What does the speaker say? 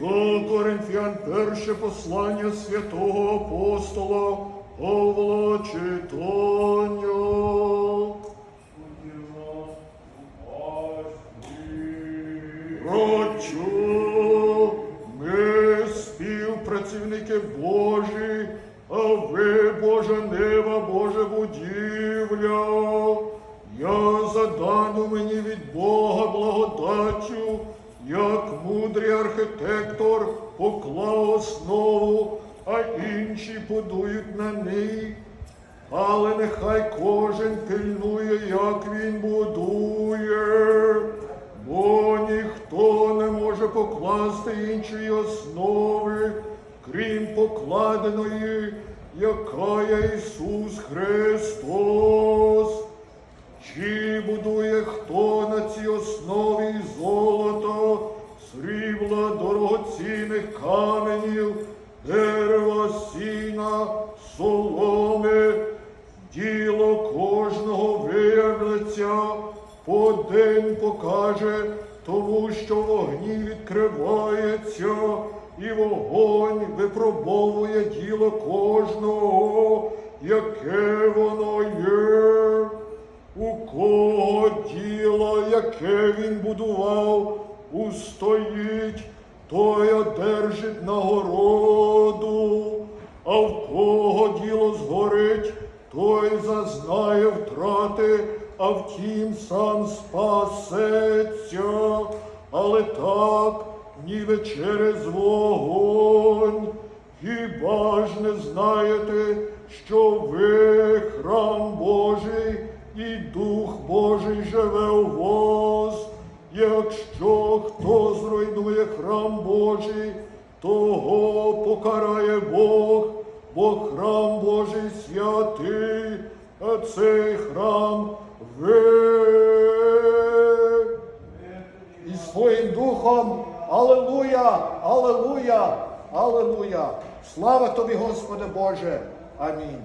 До Коринфян перше послання святого апостола Павла читання. Рочу, ми співпрацівники Божі, а ви Божа нева, Божа будівля. Я задану мені від Бога благодаттю, як мудрий архітектор поклав основу, а інші будують на ній. Але нехай кожен пильнує, як він будує, бо ніхто не може покласти іншої основи, крім покладеної, яка є Ісус Христос. Каменів, дерева, сіна, соломи, діло кожного виявляться, по день покаже, тому що вогні відкривається, і вогонь випробовує діло кожного, яке воно є. У кого діло, яке він будував, устоїть, той одержить нагороду, а в кого діло згорить, той зазнає втрати, а втім сам спасеться, але так, ніби через вогонь. Хіба ж не знаєте, що ви храм Божий і Дух Божий живе у вас? Якщо хто зруйнує храм Божий, того покарає Бог, бо храм Божий святий, а цей храм ви. і своїм духом. Алелуя! Алелуя! Алелуя! Слава тобі, Господи Боже! Амінь.